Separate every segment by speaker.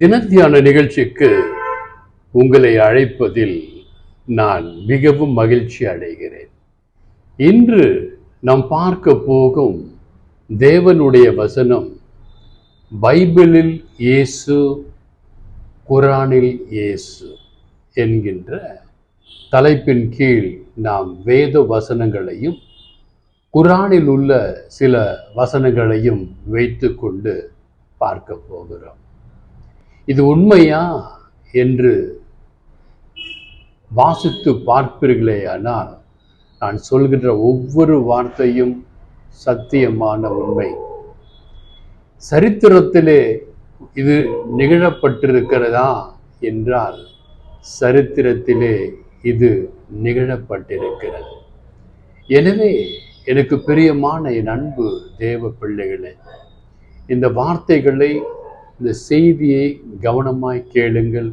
Speaker 1: தினத்தியான நிகழ்ச்சிக்கு உங்களை அழைப்பதில் நான் மிகவும் மகிழ்ச்சி அடைகிறேன். இன்று நாம் பார்க்க போகும் தேவனுடைய வசனம் பைபிளில் இயேசு குரானில் இயேசு என்கின்ற தலைப்பின் கீழ் நாம் வேத வசனங்களையும் குரானில் உள்ள சில வசனங்களையும் வைத்துக்கொண்டு பார்க்க போகிறோம். இது உண்மையா என்று வாசித்து பார்ப்பீர்களேயானால் நான் சொல்கின்ற ஒவ்வொரு வார்த்தையும் சத்தியமான உண்மை. சரித்திரத்திலே இது நிகழப்பட்டிருக்கிறதா என்றால் சரித்திரத்திலே இது நிகழப்பட்டிருக்கிறது. எனவே எனக்கு பிரியமான என் அன்பு தேவ பிள்ளைகளே இந்த வார்த்தைகளை இந்த செய்தியை கவனமாய் கேளுங்கள்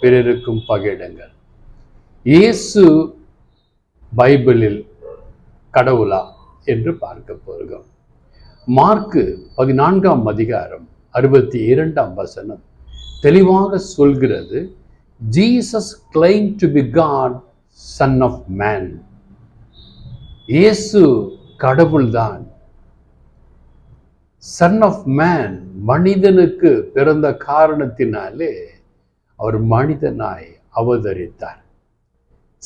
Speaker 1: பிறருக்கும் பகிடுங்கள் இயேசு பைபிளில் கடவுளா என்று பார்க்க போகிறோம். மார்க்கு பதினான்காம் அதிகாரம் அறுபத்தி இரண்டாம் வசனம் தெளிவாக சொல்கிறது Jesus claim to be God son of man. இயேசு கடவுள்தான். சன் ஆஃப் மேன் மனிதனுக்கு பிறந்த காரணத்தினாலே அவர் மனிதனாய் அவதரித்தார்.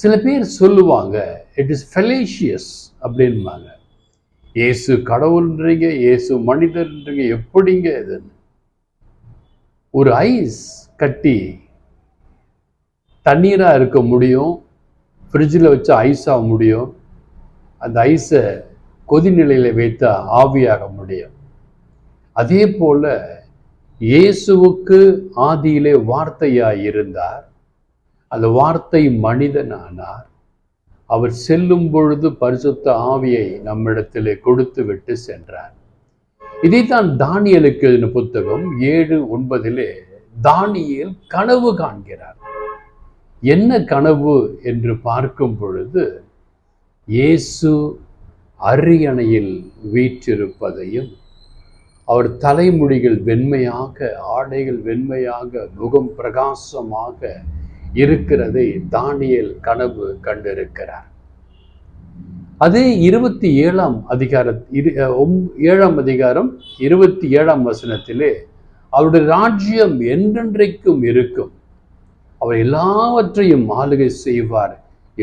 Speaker 1: சில பேர் சொல்லுவாங்க இட் இஸ் ஃபெலேஷியஸ் அப்படின்பாங்க. இயேசு கடவுள்ன்றீங்க இயேசு மனிதன்றீங்க எப்படிங்க இதுன்னு ஒரு ஐஸ் கட்டி தண்ணீராக இருக்க முடியும் ஃப்ரிட்ஜில் வச்சு ஐஸாக முடியும் அந்த ஐஸை கொதிநிலையில் வைத்தா ஆவியாக முடியும். அதே போல இயேசுவுக்கு ஆதியிலே வார்த்தையாய் இருந்தார் அந்த வார்த்தை மனிதனானார். அவர் செல்லும் பொழுது பரிசுத்த ஆவியை நம்மிடத்திலே கொடுத்து விட்டு சென்றார். இதைத்தான் தானியலுக்கு எழுதின புத்தகம் ஏழு ஒன்பதிலே தானியல் கனவு காண்கிறார். என்ன கனவு என்று பார்க்கும் பொழுது இயேசு அரியணையில் வீற்றிருப்பதையும் அவர் தலைமுடிகள் வெண்மையாக ஆடைகள் வெண்மையாக முகம் பிரகாசமாக இருக்கிறதை தானியல் கனவு கண்டிருக்கிறார். அதே இருபத்தி ஏழாம் அதிகார இரு ஏழாம் அதிகாரம் இருபத்தி ஏழாம் வசனத்திலே அவருடைய ராஜ்யம் என்றென்றைக்கும் இருக்கும். அவர் எல்லாவற்றையும் ஆளுகை செய்வார்.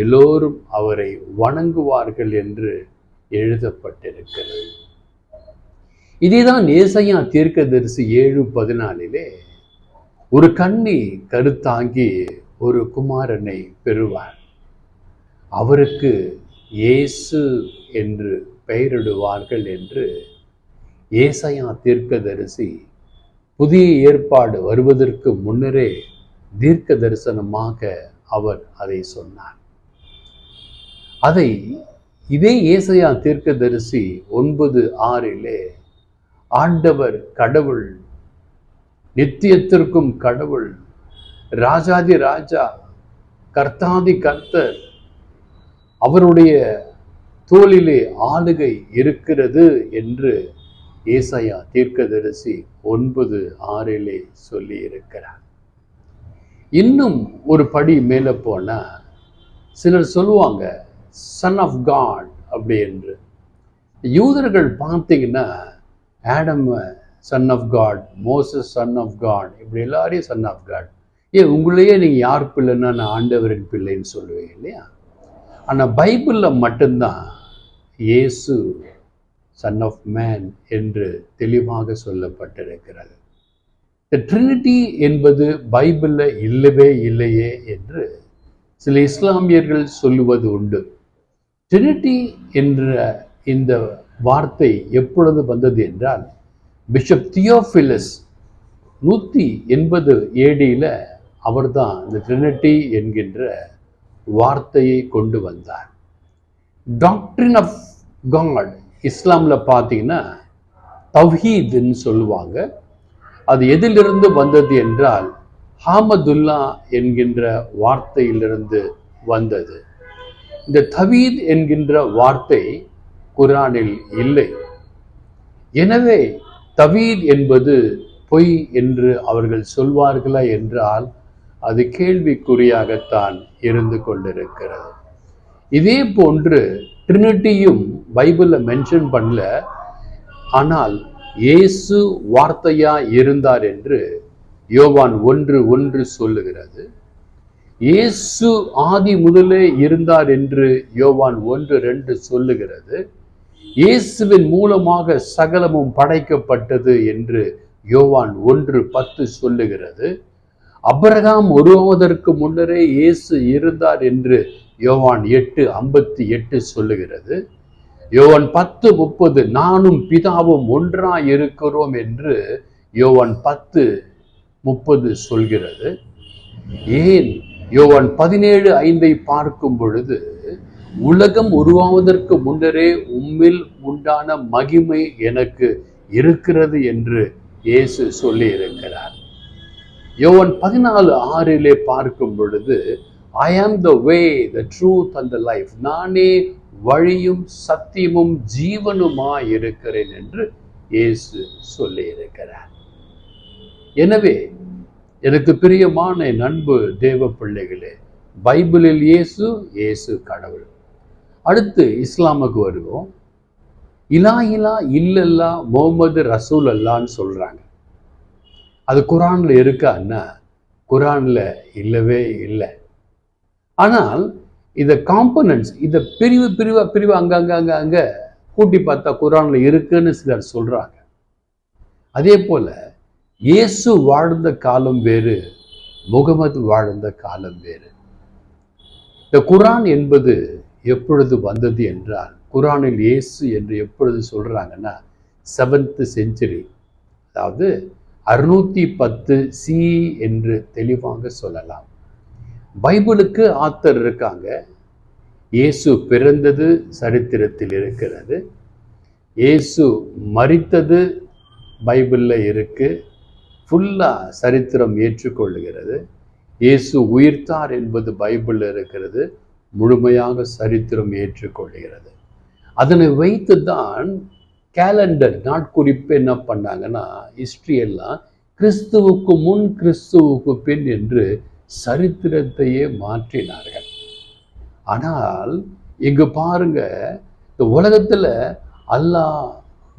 Speaker 1: எல்லோரும் அவரை வணங்குவார்கள் என்று எழுதப்பட்டிருக்கிறது. இதேதான் ஏசையா தீர்க்கதரிசி ஏழு பதினாலிலே ஒரு கண்ணி கருத்தாங்கி ஒரு குமாரனை பெறுவார். அவருக்கு இயேசு என்று பெயரிடுவார்கள் என்று ஏசையா தீர்க்கதரிசி புதிய ஏற்பாடு வருவதற்கு முன்னரே தீர்க்க தரிசனமாக அவர் அதை சொன்னார். அதை இதே ஏசையா தீர்க்கதரிசி ஒன்பது ஆறிலே ஆண்டவர் கடவுள் நித்தியத்திற்கும் கடவுள் ராஜாதி ராஜா கர்த்தாதி கர்த்தர் அவருடைய தோளிலே ஆளுகை இருக்கிறது என்று ஏசாயா தீர்க்கதரிசி ஒன்பது ஆறிலே சொல்லி இருக்கிறார் இன்னும் ஒரு படி மேலே போன சிலர் சொல்லுவாங்க சன் ஆஃப் காட் அப்படி என்று. யூதர்கள் பார்த்தீங்கன்னா Adam son of God Moses son of God இப்படி எல்லாரையும் சன் ஆஃப் காட் ஏன் உங்களையே நீங்கள் யார் பிள்ளைன்னா நான் ஆண்டவரின் பிள்ளைன்னு சொல்லுவீங்க இல்லையா? ஆனால் பைபிளில் மட்டும்தான் இயேசு சன் ஆஃப் மேன் என்று தெளிவாக சொல்லப்பட்டிருக்கிறது. த ட்ரினிட்டி என்பது பைபிளில் இல்லவே இல்லையே என்று சில இஸ்லாமியர்கள் சொல்லுவது உண்டு. ட்ரினிட்டி என்ற இந்த வார்த்தை எப்பொழுது வந்தது என்றால் பிஷப் தியோஃபிலஸ் நூற்றி எண்பது ஏடியில் அவர்தான் இந்த ட்ரினிட்டி என்கின்ற வார்த்தையை கொண்டு வந்தார். டாக்டரின் ஆஃப் காட் இஸ்லாமில் பார்த்தீங்கன்னா தவ்ஹீதுன்னு சொல்லுவாங்க. அது எதிலிருந்து வந்தது என்றால் ஹாமதுல்லா என்கின்ற வார்த்தையிலிருந்து வந்தது. இந்த தவீத் என்கின்ற வார்த்தை குரானில் இல்லை. எனவே தவீத் என்பது பொய் என்று அவர்கள் சொல்வார்களா என்றால் அது கேள்விக்குறியாகத்தான் இருந்து கொண்டிருக்கிறது. இதே போன்று ட்ரினிட்டியும் பைபிளில் மென்ஷன் பண்ணல. ஆனால் இயேசு வார்த்தையா இருந்தார் என்று யோவான் ஒன்று ஒன்று சொல்லுகிறது. இயேசு ஆதி முதலே இருந்தார் என்று யோவான் ஒன்று ரெண்டு சொல்லுகிறது. இயேசுவின் மூலமாக சகலமும் படைக்கப்பட்டது என்று யோவான் ஒன்று பத்து சொல்லுகிறது. அப்ரகாம் உருவாவதற்கு முன்னரே இயேசு இருந்தார் என்று யோவான் எட்டு ஐம்பத்தி எட்டு சொல்லுகிறது. யோவான் பத்து முப்பது நானும் பிதாவும் ஒன்றாய் இருக்கிறோம் என்று யோவான் பத்து முப்பது சொல்கிறது. ஏன்? யோவான் பதினேழு ஐந்தை பார்க்கும் பொழுது உலகம் உருவாவதற்கு முன்னரே உம்மில் உண்டான மகிமை எனக்கு இருக்கிறது என்று இயேசு சொல்லி இருக்கிறார் யோவன் பதினாலு ஆறிலே பார்க்கும் பொழுது I am the way the truth and the life நானே வழியும் சத்தியமும் ஜீவனுமா இருக்கிறேன் என்று இயேசு சொல்லி இருக்கிறார் எனவே எனக்கு பிரியமான என் தேவ பிள்ளைகளே பைபிளில் இயேசு இயேசு கடவுள். அடுத்து இஸ்லாமுக்கு வருவோம். இலா இலா இல்லல்லா முகமது ரசூல் அல்லான்னு சொல்றாங்க. அது குரான்ல இருக்கான்னா குரான்ல இல்லவே இல்லை. ஆனால் இதை காம்பனன்ட்ஸ் இதை பிரிவு பிரிவாக பிரிவு அங்கங்கே அங்க அங்கே கூட்டி பார்த்தா குரான்ல இருக்குன்னு சிலர் சொல்றாங்க. அதே போல இயேசு வாழ்ந்த காலம் வேறு முகமது வாழ்ந்த காலம் வேறு. இந்த குரான் என்பது எப்பொழுது வந்தது என்றால் குரானில் இயேசு என்று எப்பொழுது சொல்கிறாங்கன்னா செவன்த் செஞ்சுரி அதாவது அறுநூற்றி பத்து சி என்று தெளிவாக சொல்லலாம். பைபிளுக்கு ஆத்தர் இருக்காங்க. இயேசு பிறந்தது சரித்திரத்தில் இருக்கிறது. இயேசு மறித்தது பைபிளில் இருக்குது ஃபுல்லாக சரித்திரம் ஏற்றுக்கொள்ளுகிறது. இயேசு உயிர்த்தார் என்பது பைபிளில் இருக்கிறது. முழுமையாக சரித்திரம் ஏற்றுக்கொள்கிறது. அதனை வைத்து தான் கேலண்டர் நாட்குறிப்பு என்ன பண்ணாங்கன்னா ஹிஸ்ட்ரி எல்லாம் கிறிஸ்துவுக்கு முன் கிறிஸ்துவுக்கு பின் என்று சரித்திரத்தையே மாற்றினார்கள். ஆனால் இங்கு பாருங்க இந்த உலகத்தில் அல்லாஹ்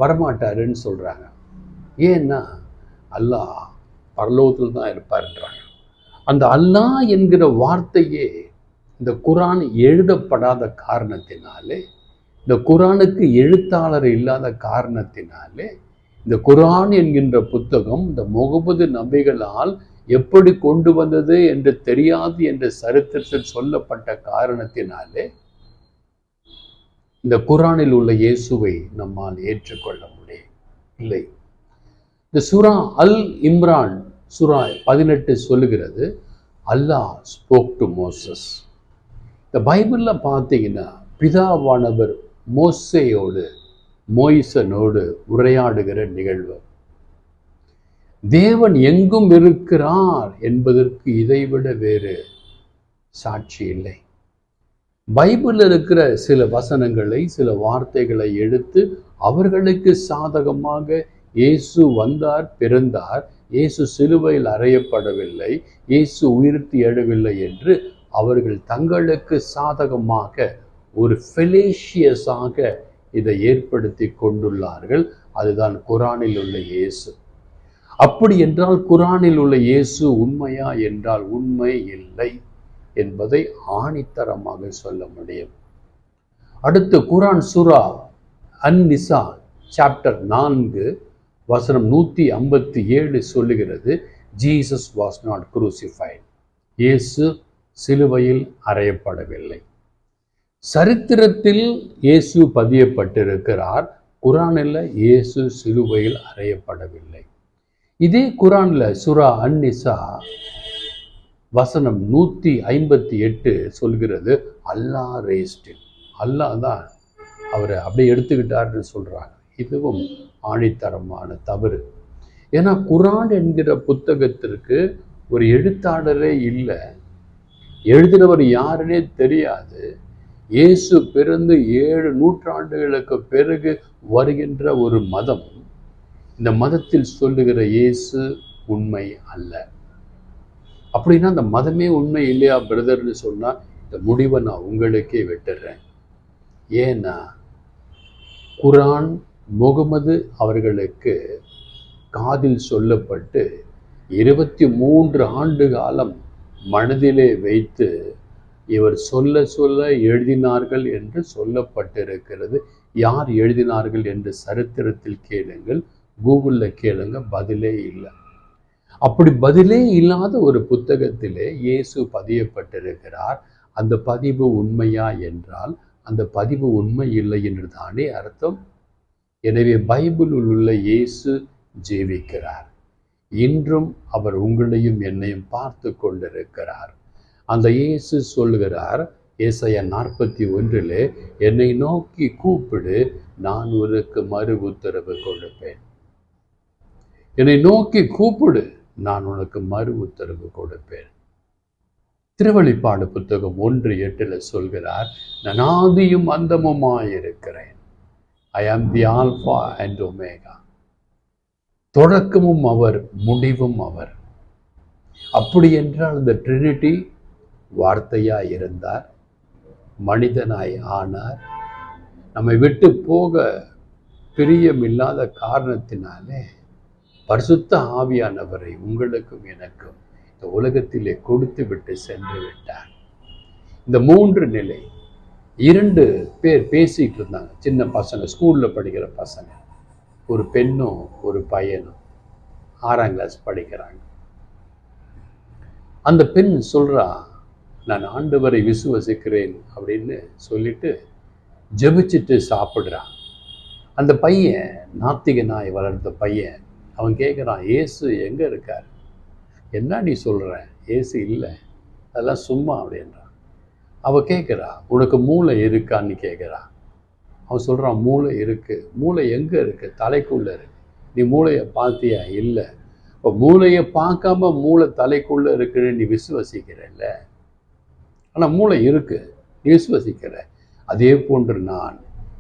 Speaker 1: வரமாட்டாருன்னு சொல்றாங்க. ஏன்னா அல்லாஹ் பரலோகத்தில் தான் இருப்பார்ன்றாங்க. அந்த அல்லாஹ் என்கிற வார்த்தையே இந்த குரான் எழுதப்படாத காரணத்தினாலே இந்த குரானுக்கு எழுத்தாளர் இல்லாத காரணத்தினாலே இந்த குரான் என்கின்ற புத்தகம் இந்த முகமது நபிகளால் எப்படி கொண்டு வந்தது என்று தெரியாது என்ற சரித்திரத்தில் சொல்லப்பட்ட காரணத்தினாலே இந்த குரானில் உள்ள இயேசுவை நம்மால் ஏற்றுக்கொள்ள முடியும். இல்லை. இந்த சுரா அல் இம்ரான் சுரா பதினெட்டு சொல்லுகிறது அல்லாஹ் ஸ்போக் டு மோசஸ். இந்த பைபிளில் பார்த்தீங்கன்னா பிதாவானவர் மோசையோடு மோயிசனோடு உரையாடுகிற நிகழ்வு. தேவன் எங்கும் இருக்கிறார் என்பதற்கு இதைவிட வேறு சாட்சி இல்லை. பைபிளில் இருக்கிற சில வசனங்களை சில வார்த்தைகளை எடுத்து அவர்களுக்கு சாதகமாக இயேசு வந்தார் பிறந்தார். இயேசு சிலுவையில் அறையப்படவில்லை இயேசு உயிர்த்தி எழவில்லை என்று அவர்கள் தங்களுக்கு சாதகமாக ஒரு ஃபெலேஷியஸாக இதை ஏற்படுத்தி கொண்டுள்ளார்கள். அதுதான் குரானில் உள்ள இயேசு. அப்படி என்றால் குரானில் உள்ள இயேசு உண்மையா என்றால் உண்மை இல்லை என்பதை ஆணித்தரமாக சொல்ல முடியும். அடுத்து குரான் சுரா அந்நிசா சாப்டர் நான்கு வசனம் நூற்றி ஐம்பத்தி ஏழு சொல்லுகிறது ஜீசஸ் வாஸ் நாட் குரூசிஃபைட். இயேசு சிலுவையில் அறையப்படவில்லை. சரித்திரத்தில் இயேசு பதியப்பட்டிருக்கிறார். குரானில் இயேசு சிலுவையில் அறையப்படவில்லை. இதே குரான்ல சுரா அன்னிசா வசனம் நூற்றி ஐம்பத்தி எட்டு சொல்கிறது அல்லாஹ் ரேஸ்டில் அல்லாஹ் தான் அவரை அப்படியே எடுத்துக்கிட்டார்னு சொல்கிறாங்க இதுவும் ஆணித்தரமான தவறு. ஏன்னா குரான் என்கிற புத்தகத்திற்கு ஒரு எழுத்தாளரே இல்லை. எழுதினவர் யாருன்னே தெரியாது. இயேசு பிறந்து ஏழு நூற்றாண்டுகளுக்கு பிறகு வருகின்ற ஒரு மதம். இந்த மதத்தில் சொல்லுகிற இயேசு உண்மை அல்ல. அப்படின்னா அந்த மதமே உண்மை இல்லையா பிரதர்னு சொன்னால் இந்த முடிவை நான் உங்களுக்கே விட்டுடுறேன் ஏன்னா குரான் முகமது அவர்களுக்கு காதில் சொல்லப்பட்டு இருபத்தி மூன்று ஆண்டு காலம் மனதிலே வைத்து இவர் சொல்ல சொல்ல எழுதினார்கள் என்று சொல்லப்பட்டிருக்கிறது. யார் எழுதினார்கள் என்று சரித்திரத்தில் கேளுங்கள். கூகுளில் கேளுங்க பதிலே இல்லை. அப்படி பதிலே இல்லாத ஒரு புத்தகத்திலே இயேசு பதியப்பட்டிருக்கிறார். அந்த பதிவு உண்மையா என்றால் அந்த பதிவு உண்மை இல்லை என்று தானே அர்த்தம்? எனவே பைபிளில் உள்ள இயேசு ஜீவிக்கிறார். இன்றும் அவர் உங்களையும் என்னையும் பார்த்து கொண்டிருக்கிறார். அந்த இயேசு சொல்கிறார் ஏசைய நாற்பத்தி ஒன்றிலே என்னை நோக்கி கூப்பிடு நான் உனக்கு மறு உத்தரவு கொடுப்பேன். என்னை நோக்கி கூப்பிடு நான் உனக்கு மறு உத்தரவு கொடுப்பேன். திருவழிப்பாடு புத்தகம் ஒன்று எட்டில் சொல்கிறார் நான் ஆதியும் அந்தமுமாயிருக்கிறேன். I am the alpha and omega தொடக்கமும் அவர் முடிவும் அவர். அப்படி என்றால் இந்த ட்ரினிட்டி வார்த்தையாக இருந்தார் மனிதனாய் ஆனார். நம்மை விட்டு போக பிரியமில்லாத காரணத்தினாலே பரிசுத்த ஆவியானவரை உங்களுக்கும் எனக்கும் இந்த உலகத்திலே கொடுத்து விட்டு சென்று விட்டார். இந்த மூன்று நிலை இரண்டு பேர் பேசிக்கிட்டு இருந்தாங்க சின்ன பசங்க ஸ்கூலில் படிக்கிற பசங்க. ஒரு பெண்ணும் ஒரு பையனும் ஆறாம் கிளாஸ் படிக்கிறாங்க. அந்த பெண் சொல்கிறா நான் ஆண்டவரை விசுவசிக்கிறேன் அப்படின்னு சொல்லிட்டு ஜெபிச்சுட்டு சாப்பிட்றான் அந்த பையன் நாத்திக நாய் வளர்ந்த பையன் அவன் கேட்குறான் ஏசு எங்கே இருக்கார்? என்ன நீ சொல்கிற ஏசு இல்லை. அதெல்லாம் சும்மா அப்படின்றான். அவள் கேட்குறா உனக்கு மூளை இருக்கான்னு கேட்குறா அவன் சொல்கிறான் மூளை இருக்குது மூளை எங்கே இருக்குது தலைக்குள்ளே இருக்கு. நீ மூளையை பார்த்தியா? இல்லை. இப்போ மூளையை பார்க்காம மூளை தலைக்குள்ளே இருக்குன்னு நீ விசுவசிக்கிறல்ல ஆனால் மூளை இருக்கு. நீ விசுவசிக்கிற. அதே போன்று நான்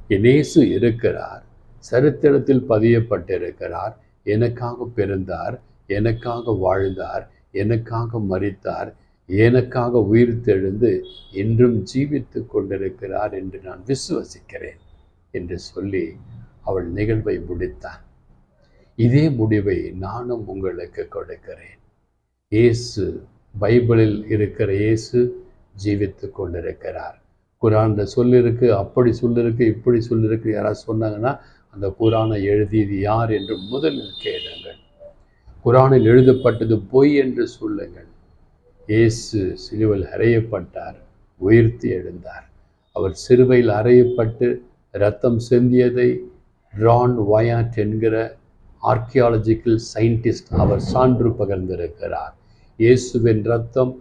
Speaker 1: இயேசு இருக்கிறார். சரித்திரத்தில் பதியப்பட்டிருக்கிறார். எனக்காக பிறந்தார். எனக்காக வாழ்ந்தார். எனக்காக மறித்தார் எனக்காக உயிர் தெழுந்து இன்றும் ஜீவித்து கொண்டிருக்கிறார் என்று நான் விசுவசிக்கிறேன். என்று சொல்லி அவள் நிகழ்வை முடித்தான் இதே முடிவை நானும் உங்களுக்கு கொடுக்கிறேன். இயேசு பைபிளில் இருக்கிற இயேசு ஜீவித்து கொண்டிருக்கிறார். குரானில் சொல்லிருக்கு அப்படி சொல்லிருக்கு இப்படி சொல்லிருக்கு. யாராவது சொன்னாங்கன்னா அந்த குரானை எழுதியது யார் என்று முதலில் கேளுங்கள். குரானில் எழுதப்பட்டது பொய் என்று சொல்லுங்கள். இயேசு சிலுவில் அறையப்பட்டார் உயிர்த்து எழுந்தார். அவர் சிறுவையில் அறையப்பட்டு ரத்தம் செந்தியதை ரான் வயாட் என்கிற ஆர்கியாலஜிக்கல் சயின்டிஸ்ட் அவர் சான்று பகிர்ந்திருக்கிறார். இயேசுவின் ரத்தம்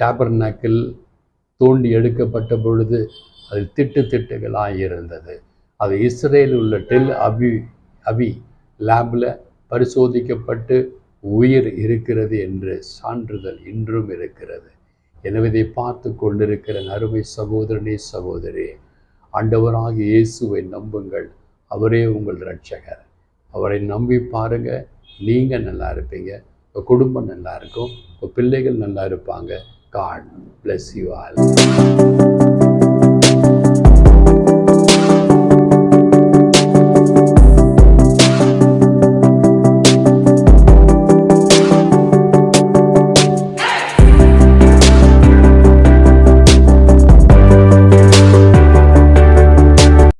Speaker 1: டேபர்னாக்கில் தோண்டி எடுக்கப்பட்ட பொழுது அது திட்டு திட்டுகளாக இருந்தது. அது இஸ்ரேலில் உள்ள டெல் அபி அபி லேபில் பரிசோதிக்கப்பட்டு உயிர் இருக்கிறது என்று சான்றிதழ் இன்றும் இருக்கிறது. எனவே இதை பார்த்து கொண்டிருக்கிற அருமை சகோதரனே சகோதரி ஆண்டவராக இயேசுவை நம்புங்கள். அவரே உங்கள் ரட்சகர் அவரை நம்பி பாருங்க. நீங்கள் நல்லா இருப்பீங்க. உங்கள் குடும்பம் நல்லா இருக்கும். உங்கள் பிள்ளைகள் நல்லா இருப்பாங்க. God bless you all